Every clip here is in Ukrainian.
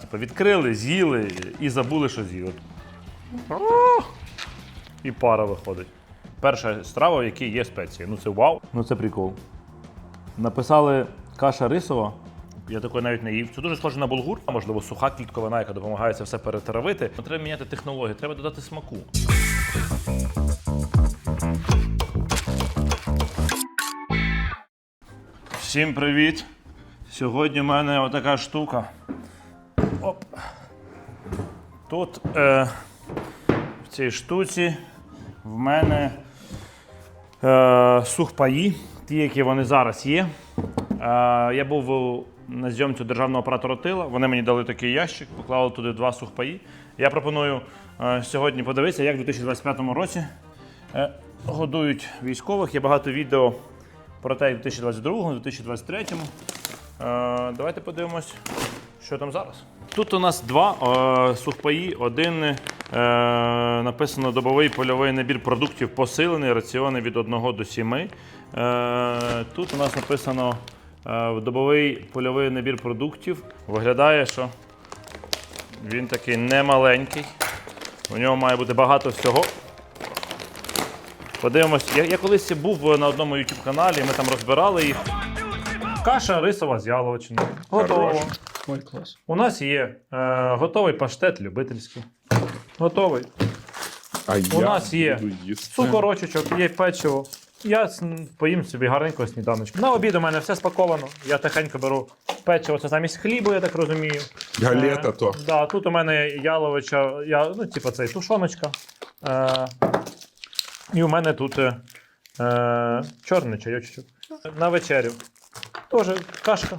Типу відкрили, з'їли і забули, що з'їли. І пара виходить. Перша страва, в якій є спеції. Ну це вау. Ну це прикол. Написали каша рисова. Я такої навіть не їв. Це дуже схоже на булгур, а можливо суха клітковина, яка допомагає це все перетравити. Ну, Треба міняти технологію, треба додати смаку. Всім привіт! Сьогодні в мене отака штука. Тут е, в цій штуці в мене е, сухпаї, ті, які вони зараз є. Е, я був на зйомці державного оператора тила. Вони мені дали такий ящик, поклали туди два сухпаї. Я пропоную е, сьогодні подивитися, як у 2025 році е, годують військових. Є багато відео про те, як у 2022, 2023. Е, давайте подивимось, що там зараз. Тут у нас два е, сухпаї. Один е, написано добовий польовий набір продуктів посилений, раціони від 1 до 7. Е, тут у нас написано е, добовий польовий набір продуктів. Виглядає, що він такий немаленький. У нього має бути багато всього. Подивимось, я, я колись був на одному YouTube каналі, ми там розбирали їх. Каша рисова з яловичиною. Готово. Ой, клас. У нас є е, готовий паштет любительський. Готовий. А У нас є буду їсти. Цукорочечок, є печиво. Я с- поїм собі гарненького сніданочку. На обід у мене все спаковано. Я тихенько беру печиво, це замість хлібу, я так розумію. Галета Е, то. Да, тут у мене яловича, я, ну, типу, це тушоночка. Е, і у мене тут е, е, чорний чайочок. На вечерю. Теж кашка.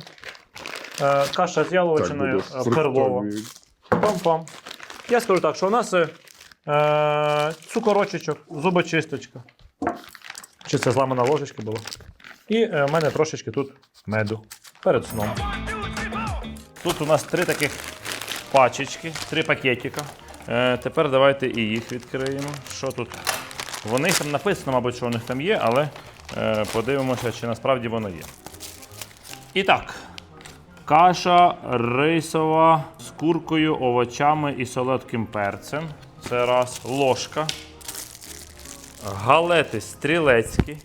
Е, каша з яловичиною, е, перлова. Пам-пам. Я скажу так, що у нас е, е, цукорочечок, зубочисточка. Чи це зламана ложечка була? І е, в мене трошечки тут меду перед сном. Тут у нас три таких пачечки, три пакетика. Е, тепер давайте і їх відкриємо. Що тут? Вони там написано, мабуть, що у них там є, але е, подивимося, чи насправді воно є. І так, Каша рисова з куркою, овочами і солодким перцем. Це раз. Ложка. Галети стрілецькі.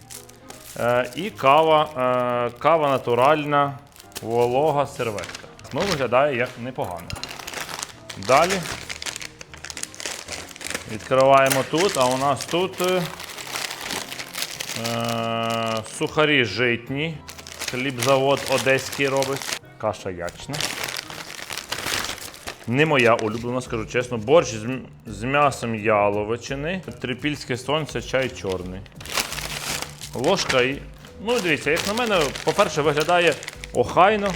Е, і кава, е, кава натуральна, волога серветка. Ну, виглядає як непогано. Далі. Відкриваємо тут, а у нас тут е, е, сухарі житні. Хлібзавод одеський робить. Каша ячна. Не моя улюблена, скажу чесно. Борщ з, з м'ясом яловичини. Трипільське сонце, чай чорний. Ложка і. Ну, дивіться, як на мене, по-перше, виглядає охайно.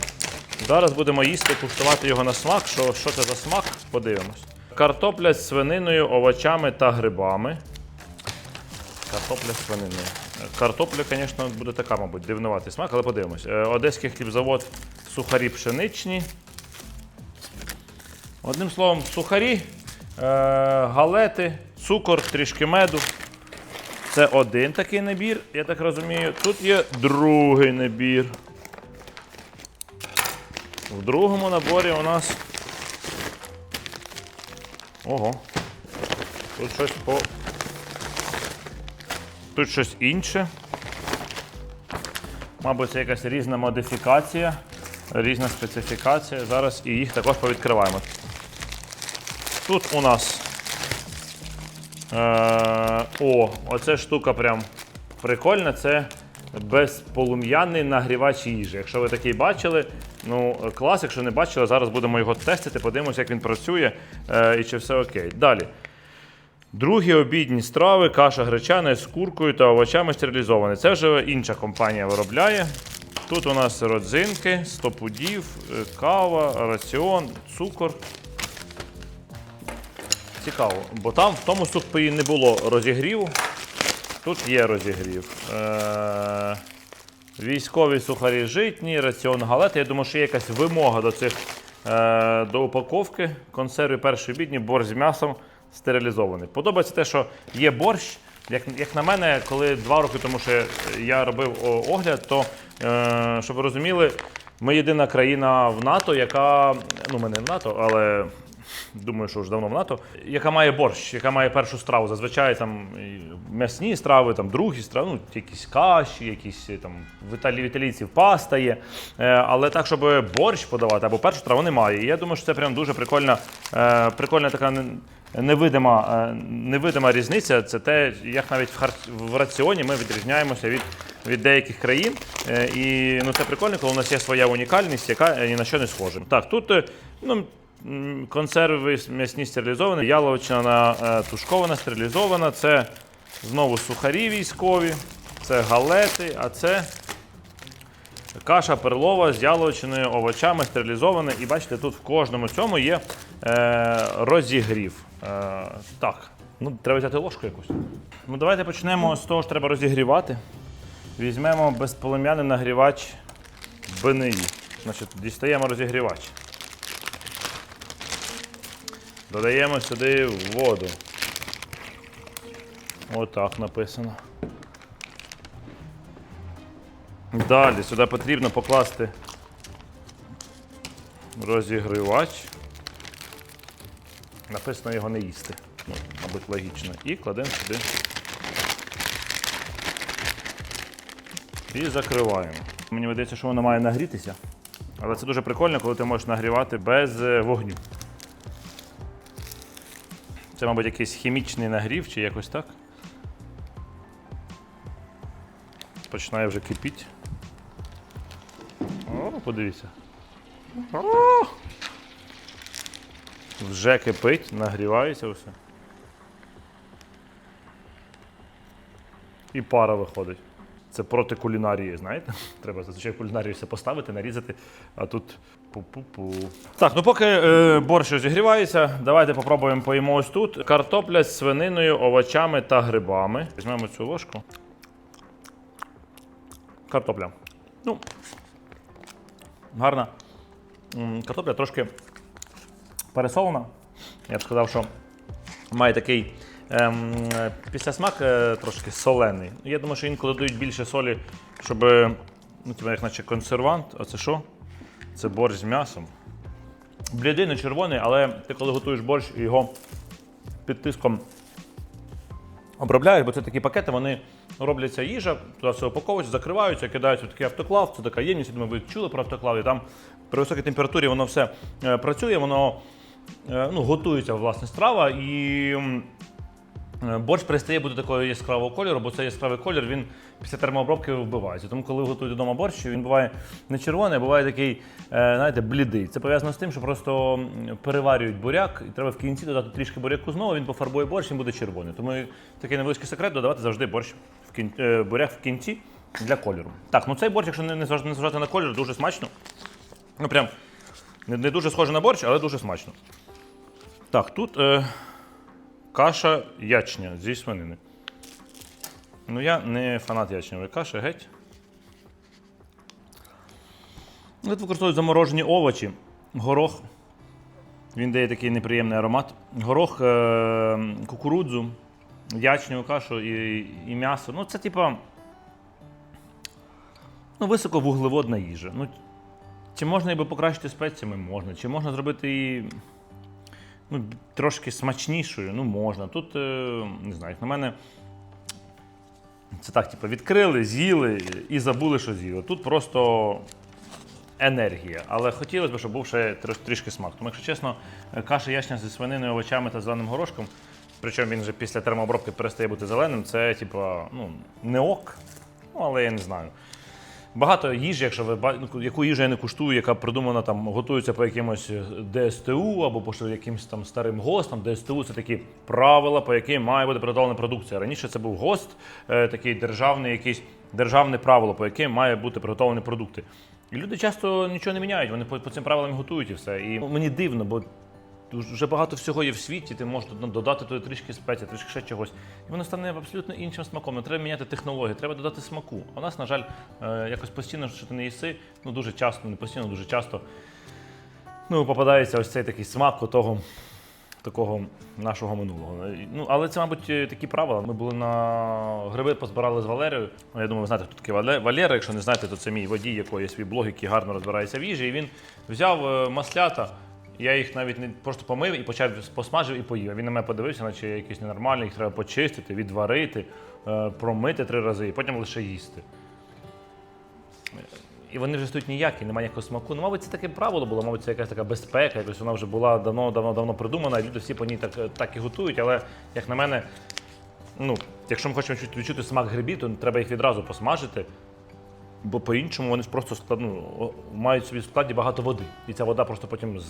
Зараз будемо їсти, куштувати його на смак. Що, що це за смак? Подивимось. Картопля з свининою, овочами та грибами. Картопля з свининою. Картопля, звісно, буде така, мабуть, дивнуватий смак, але подивимось. Е, Одеський хлібзавод сухарі пшеничні. Одним словом, сухарі, е, галети, цукор, трішки меду. Це один такий набір, я так розумію. Тут є другий набір. В другому наборі у нас. Ого. Тут щось по. Тут щось інше. Мабуть, це якась різна модифікація, різна специфікація. Зараз і їх також повідкриваємо. Тут у нас. Е, о, оця штука прям прикольна. Це безполум'яний нагрівач їжі. Якщо ви такий бачили, ну клас, якщо не бачили, зараз будемо його тестити, подивимося, як він працює е, і чи все окей. Далі. Другі обідні страви, каша гречана з куркою та овочами стерилізовані. Це вже інша компанія виробляє. Тут у нас родзинки, 100 пудів, е, кава, раціон, цукор. Цікаво, бо там в тому сухпаї не було розігріву. Тут є розігрів. Е- військові сухарі житні, раціон галети. Я думаю, що є якась вимога до цих е- до упаковки. Консерви перші обідні, борщ з м'ясом стерилізований. Подобається те, що є борщ. Як, як на мене, коли два роки тому, що я робив огляд, то е, щоб ви розуміли, Ми єдина країна в НАТО, яка. Ну, ми не в НАТО, але думаю, що вже давно в НАТО, яка має борщ, яка має першу страву. Зазвичай там м'ясні страви, там другі страви, ну, якісь каші, якісь е, там в Італії італійців паста є. Е, але так, щоб борщ подавати або першу страву немає. І я думаю, що це прям дуже прикольна, е, прикольна така невидима, е, невидима різниця. Це те, як навіть в, хар- в раціоні ми відрізняємося від, від деяких країн. Е, і ну, це прикольно, коли у нас є своя унікальність, яка ні на що не схожа. Так, тут е, ну, консерви м'ясні стерилізовані, яловичина тушкована, стерилізована. Це знову сухарі військові, це галети, а це Каша перлова з яловичиною, овочами, стерилізована. І бачите, тут в кожному цьому є е, розігрів. Е, так, ну треба взяти ложку якусь. Ну давайте почнемо з того, що треба розігрівати. Візьмемо безполум'яний нагрівач БНІ. Значить, дістаємо розігрівач. Додаємо сюди воду. Отак написано. Далі сюди потрібно покласти розігрівач. Написано його не їсти. Ну, мабуть, логічно. І кладемо сюди. І закриваємо. Мені видається, що воно має нагрітися. Але це дуже прикольно, коли ти можеш нагрівати без е, вогню. Це, мабуть, якийсь хімічний нагрів чи якось так. Починає вже кипіти. О, подивіться. О! Вже кипить, нагрівається все. І пара виходить. Це проти кулінарії, знаєте? Треба зазвичай в кулінарії все поставити, нарізати, а тут пу-пу-пу. Так, ну поки е, борщ розігрівається, давайте попробуємо поїмо ось тут. Картопля з свининою, овочами та грибами. Візьмемо цю ложку. Картопля. Ну, гарна. Картопля трошки пересолена. Я б сказав, що має такий ем, післясмак е, трошки солений. Я думаю, що інколи дають більше солі, щоб, е, ну, типу, як наче консервант. А це що? Це борщ з м'ясом. Блідий, не червоний, але ти коли готуєш борщ, і його під тиском обробляють, бо це такі пакети, вони робляться їжа, туди все упаковують, закриваються, кидаються в такий автоклав. Це така ємність, я думаю, ви чули про автоклав, і там при високій температурі воно все е, працює, воно ну, готується власне страва і. е, Борщ перестає бути такого яскравого кольору, бо цей яскравий колір він після термообробки вбивається. Тому, коли ви готуєте вдома борщ, він буває не червоний, а буває такий, е, знаєте, блідий. Це пов'язано з тим, що просто переварюють буряк, і треба в кінці додати трішки буряку знову, він пофарбує борщ, він буде червоний. Тому такий невеличкий секрет додавати завжди борщ в кін... е, буряк в кінці для кольору. Так, ну цей борщ, якщо не зважати на колір, дуже смачно. Ну прям не, дуже схоже на борщ, але дуже смачно. Так, тут. Е... Каша ячня зі свинини. Ну, я не фанат ячневої каші, геть. Тут використовують заморожені овочі, горох. Він дає такий неприємний аромат. Горох, е- кукурудзу, ячневу кашу і, і м'ясо. Ну, це типа. Ну, високовуглеводна їжа. Ну, чи можна її покращити спеціями? Можна. Чи можна зробити її ну, трошки смачнішою, ну можна. Тут, е, не знаю, як на мене, це так, типу, відкрили, з'їли і забули, що з'їли. Тут просто енергія. Але хотілося б, щоб був ще трішки смак. Тому, якщо чесно, каша яшня зі свининою, овочами та зеленим горошком, причому він вже після термообробки перестає бути зеленим, це, типу, ну, не ок, ну, але я не знаю. Багато їжі, якщо ви ну, яку їжу я не куштую, яка придумана там, готується по якимось ДСТУ або по якимось там старим ГОСТам. ДСТУ це такі правила, по яким має бути приготовлена продукція. Раніше це був ГОСТ, е, такий державний якийсь державне правило, по яким має бути приготовлені продукти. І люди часто нічого не міняють, вони по, по цим правилам готують і все. І мені дивно, бо Дуже багато всього є в світі, ти можеш додати туди трішки спеції, трішки ще чогось. І воно стане абсолютно іншим смаком. Не треба міняти технології, треба додати смаку. А у нас, на жаль, е, якось постійно, що ти не їси, ну дуже часто, не постійно, дуже часто ну, попадається ось цей такий смак того, такого нашого минулого. Ну, але це, мабуть, е, такі правила. Ми були на гриби, позбирали з Валерією. Ну, Я думаю, ви знаєте, хто такий Вале- Валера. Якщо не знаєте, то це мій водій, якого є свій блог, який гарно розбирається в їжі. І він взяв е, маслята. Я їх навіть не просто помив і почав посмажив і поїв. Він на мене подивився, наче я якийсь ненормальний, їх треба почистити, відварити, е, промити три рази і потім лише їсти. І вони вже стоять ніякі, немає ніякого смаку. Ну, мабуть, це таке правило було, мабуть, це якась така безпека, якось вона вже була давно, давно, давно придумана, і люди всі по ній так, так і готують. Але, як на мене, ну, якщо ми хочемо відчути смак грибів, то треба їх відразу посмажити. Бо по-іншому вони просто ну, мають собі в складі багато води. І ця вода просто потім,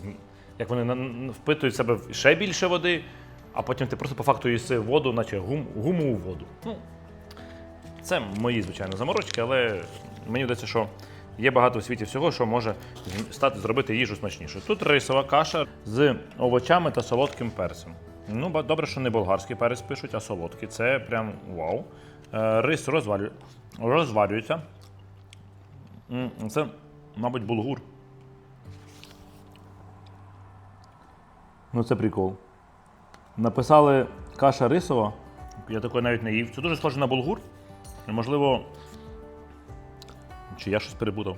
як вони впитують в себе ще більше води, а потім ти просто по факту їси воду, наче гум, гумову воду. Ну, це мої, звичайно, заморочки, але мені здається, що є багато у світі всього, що може стати зробити їжу смачніше. Тут рисова каша з овочами та солодким перцем. Ну, добре, що не болгарський перець пишуть, а солодкий. Це прям вау. Е, Рис розвалю... розварюється. Це, мабуть, булгур. Ну, це прикол. Написали каша рисова. Я такої навіть не їв. Це дуже схоже на булгур. Можливо. Чи я щось перебудав?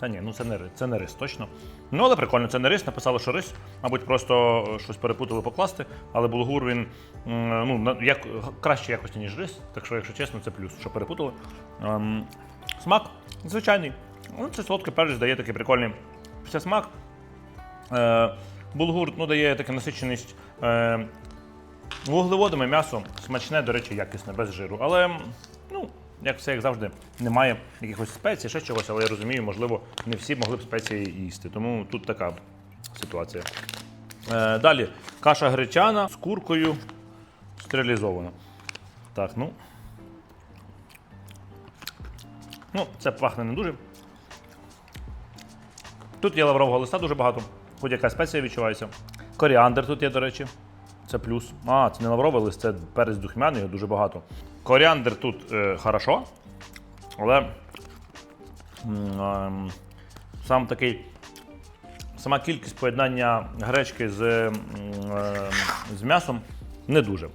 Та ні, ну це не рис, це не рис, точно. Ну, але прикольно, це не рис. Написали, що рис. Mабуть, просто щось перепутали покласти. Але булгур він ну, як, краще якості, ніж рис. Так що, якщо чесно, це плюс, що перепутали. Смак звичайний. Ну, це солодкий перець дає такий прикольний смак. Е, булгур ну, дає таку насиченість е, вуглеводами, м'ясо смачне, до речі, якісне, без жиру. Але, ну, як все, як завжди, немає якихось спецій, ще чогось, але я розумію, можливо, не всі могли б спеції їсти. Тому тут така ситуація. Е, далі каша гречана з куркою стерилізована. Так, ну. Ну, це пахне не дуже. Тут є лаврового листа дуже багато, хоч якась спеція відчувається. Коріандр тут є, до речі. Це плюс. А, це не лавровий лист, це перець духмяний, його дуже багато. Коріандр тут е, хорошо, але ем, сам такий. Сама кількість поєднання гречки з, ем, з м'ясом не дуже.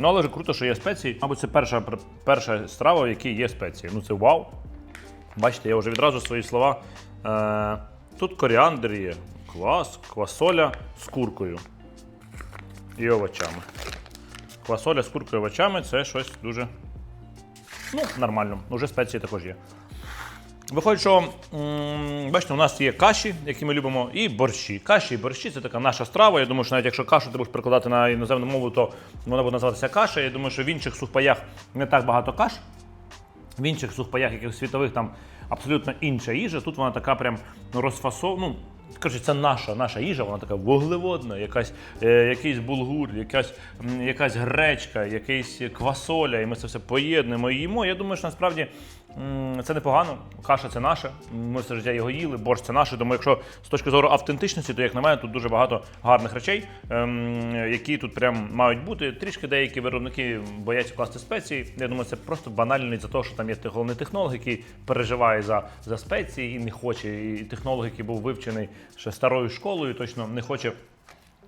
Ну, але ж круто, що є спеції. Мабуть, це перша, перша страва, в якій є спеції. Ну, це вау. Бачите, я вже відразу свої слова. Е, тут коріандр є, клас, квасоля з куркою і овочами. Квасоля з куркою і овочами це щось дуже ну, нормально. Уже спеції також є. Виходить, що бачите, у нас є каші, які ми любимо, і борщі. Каші і борщі це така наша страва. Я думаю, що навіть якщо кашу ти будеш перекладати на іноземну мову, то вона буде називатися каша. Я думаю, що в інших сухпаях не так багато каш. В інших сухпаях, яких світових там абсолютно інша їжа. Тут вона така прям розфасована. Ну, Коротше, це наша наша їжа, вона така вуглеводна, якась, е, якийсь булгур, якась, якась гречка, якийсь квасоля, і ми це все поєднуємо і їмо. Я думаю, що насправді це непогано. Каша це наша. Ми все життя його їли, борщ це наше. Тому якщо з точки зору автентичності, то як на мене, тут дуже багато гарних речей, ем, які тут прям мають бути. Трішки деякі виробники бояться класти спеції. Я думаю, це просто банально за те, що там є головний технолог, який переживає за, за спеції і не хоче. І технолог, який був вивчений ще старою школою, точно не хоче.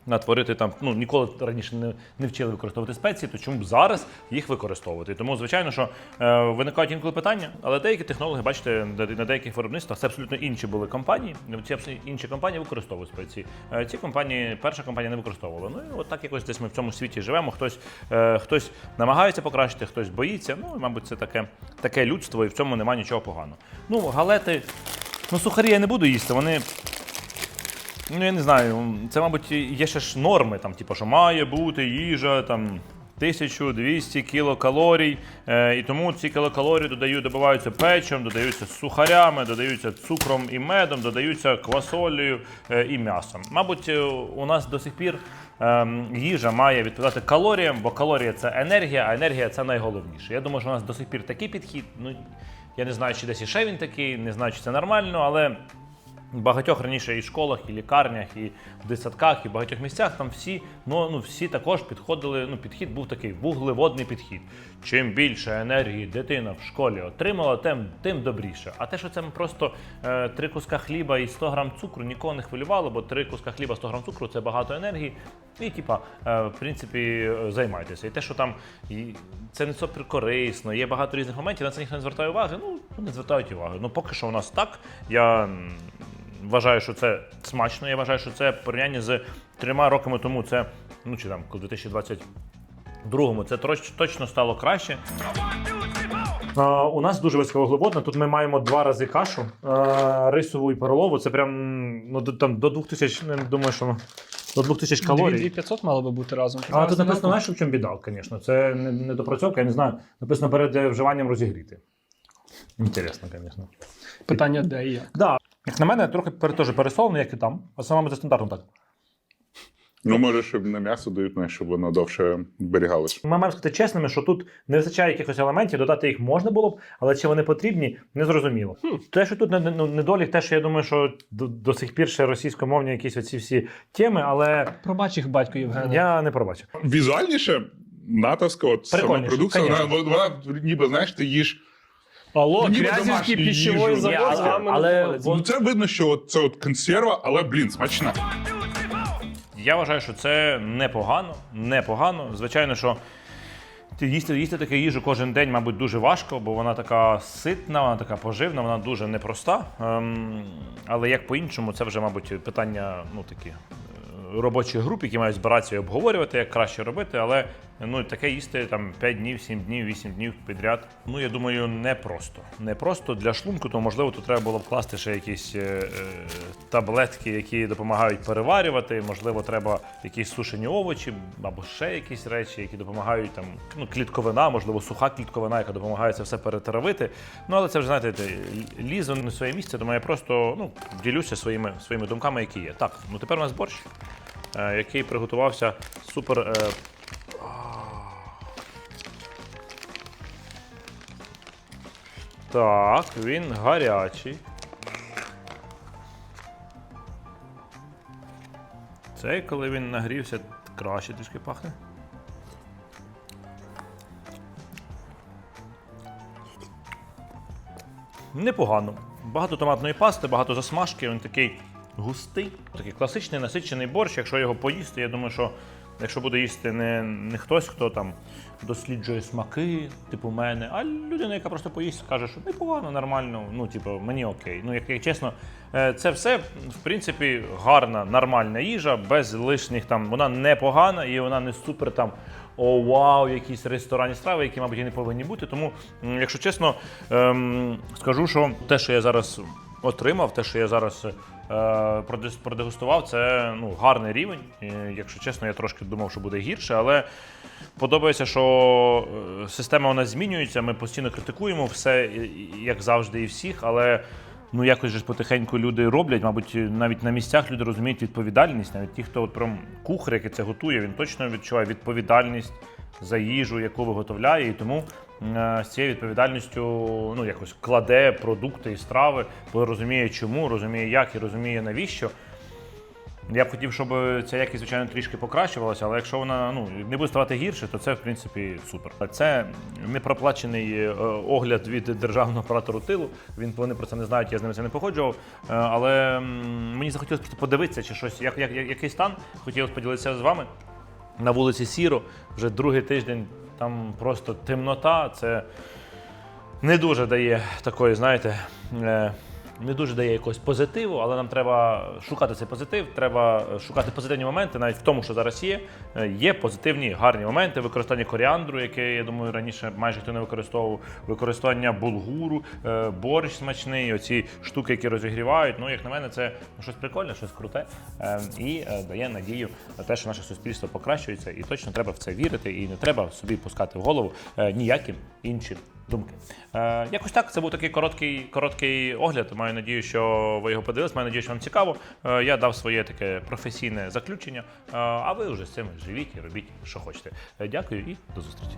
Натворити там, ну ніколи раніше не, не вчили використовувати спеції, то чому б зараз їх використовувати? Тому, звичайно, що е, виникають інколи питання, але деякі технологи, бачите, на деяких виробництвах це абсолютно інші були компанії. Ці інші компанії використовують спеції. Е, ці компанії, перша компанія не використовувала. Ну і от так якось десь ми в цьому світі живемо. Хтось, е, хтось намагається покращити, хтось боїться. Ну мабуть, це таке, таке людство, і в цьому немає нічого поганого. Ну, галети, ну сухарі я не буду їсти. Вони Ну, я не знаю, це, мабуть, є ще ж норми, там, типу, що має бути їжа там, 1200 кілокалорій. Е, і тому ці кілокалорії додають, добиваються печем, додаються сухарями, додаються цукром і медом, додаються квасолею е, і м'ясом. Мабуть, е, у нас до сих пір ем, їжа має відповідати калоріям, бо калорія це енергія, а енергія це найголовніше. Я думаю, що у нас до сих пір такий підхід. Ну, я не знаю, чи десь іще він такий, не знаю, чи це нормально, але багатьох раніше і школах, і лікарнях, і в дитсадках, і в багатьох місцях там всі, ну, ну всі також підходили. Ну, підхід був такий вуглеводний підхід. Чим більше енергії дитина в школі отримала, тим, тим добріше. А те, що це просто е, три куска хліба і 100 грам цукру, нікого не хвилювало, бо три куска хліба, 100 грам цукру це багато енергії. І, типа, е, в принципі, е, займайтеся. І те, що там і це не супер корисно, є багато різних моментів, на це ніхто не звертає уваги. Ну, не звертають уваги. Ну, поки що у нас так. Я вважаю, що це смачно. Я вважаю, що це в порівнянні з трьома роками тому. Це ну чи там, коли 2022-му, це точно стало краще. У нас дуже високовуглеводна. Тут ми маємо два рази кашу, рисову і перолову. Це прям ну, до, там, до 2000, не думаю, що до 2000 калорій. 2500 мало би бути разом. А тут написано, знаєш, в чому біда, звісно. Це не, не допрацьовка, я не знаю. Написано перед е, вживанням розігріти. Інтересно, звісно. Питання, де і як. Да. Як на мене, трохи теж пересолено, як і там. А саме це стандартно так. Ну, може, щоб на м'ясо дають, ну, щоб воно довше зберігалося. Ми маємо сказати чесними, що тут не вистачає якихось елементів, додати їх можна було б, але чи вони потрібні, не зрозуміло. Те, що тут не- не- ну, недолік, те, що я думаю, що до, до сих пір ще російськомовні якісь оці всі теми, але Пробач їх батько Євгена. я не пробачив. Візуальніше, натовська, от сама продукція, вона, вона, ніби, знаєш, ти їш. Алло, Ніби Крязівський домашню пищевий їжу. завод Ні, з вами але вон- Ну, це видно, що от, це от консерва, але, блін, смачна. Я вважаю, що це непогано, непогано. Звичайно, що ти їсти, їсти таку їжу кожен день, мабуть, дуже важко, бо вона така ситна, вона така поживна, вона дуже непроста. Ем, але як по-іншому, це вже, мабуть, питання ну, такі, е, робочих груп, які мають збиратися і обговорювати, як краще робити. Але ну, таке їсти там 5 днів, 7 днів, 8 днів підряд. Ну, я думаю, непросто. Непросто для шлунку, то можливо тут треба було б класти ще якісь е, е, таблетки, які допомагають переварювати. Можливо, треба якісь сушені овочі або ще якісь речі, які допомагають там ну, клітковина, можливо, суха клітковина, яка допомагає це все перетравити. Ну, але це вже знаєте, те, лізу на своє місце, тому я просто ну, ділюся своїми, своїми думками, які є. Так, ну тепер у нас борщ, е, який приготувався супер. Так, він гарячий. Цей, коли він нагрівся, краще трішки пахне. Непогано. Багато томатної пасти, багато засмажки, він такий густий, такий класичний насичений борщ. Якщо його поїсти, я думаю, що якщо буде їсти не, не хтось, хто там досліджує смаки, типу мене, а людина, яка просто поїсть, каже, що непогано, нормально, ну, типу, мені окей. Ну, як, як чесно, е, це все, в принципі, гарна, нормальна їжа, без лишніх там, вона непогана і вона не супер там. О, вау, якісь ресторанні страви, які, мабуть, і не повинні бути. Тому, якщо чесно, ем, скажу, що те, що я зараз отримав, те, що я зараз е, продегустував, це ну, гарний рівень. Якщо чесно, я трошки думав, що буде гірше, але подобається, що е, система вона змінюється. Ми постійно критикуємо все, як завжди, і всіх, але. Ну, якось же потихеньку люди роблять, мабуть, навіть на місцях люди розуміють відповідальність. Навіть ті, хто от прям кухар, який це готує, він точно відчуває відповідальність за їжу, яку виготовляє, і тому е, з цією відповідальністю ну, якось кладе продукти і страви, бо розуміє, чому, розуміє, як і розуміє навіщо. Я б хотів, щоб ця якість, звичайно, трішки покращувалася, але якщо вона ну, не буде ставати гірше, то це в принципі супер. Це непроплачений е, огляд від державного оператору тилу. Він вони про це не знають, я з ними це не погоджував. Е, Але мені захотілося просто подивитися, чи щось, як, як- який стан. Хотілося поділитися з вами. На вулиці Сіро вже другий тиждень там просто темнота. Це не дуже дає такої, знаєте, е, не дуже дає якогось позитиву, але нам треба шукати цей позитив, треба шукати позитивні моменти, навіть в тому, що зараз є. Е, Є позитивні, гарні моменти, використання коріандру, яке, я думаю, раніше майже хто не використовував, використання булгуру, е, борщ смачний, оці штуки, які розігрівають. Ну, як на мене, це ну, щось прикольне, щось круте е, і дає надію на те, що наше суспільство покращується, і точно треба в це вірити, і не треба собі пускати в голову ніяким іншим думки. Е, якось так, це був такий короткий, короткий огляд. Маю надію, що ви його подивились. Маю надію, що вам цікаво. Е, я дав своє таке професійне заключення. Е, а ви вже з цим живіть і робіть, що хочете. Е, дякую і до зустрічі.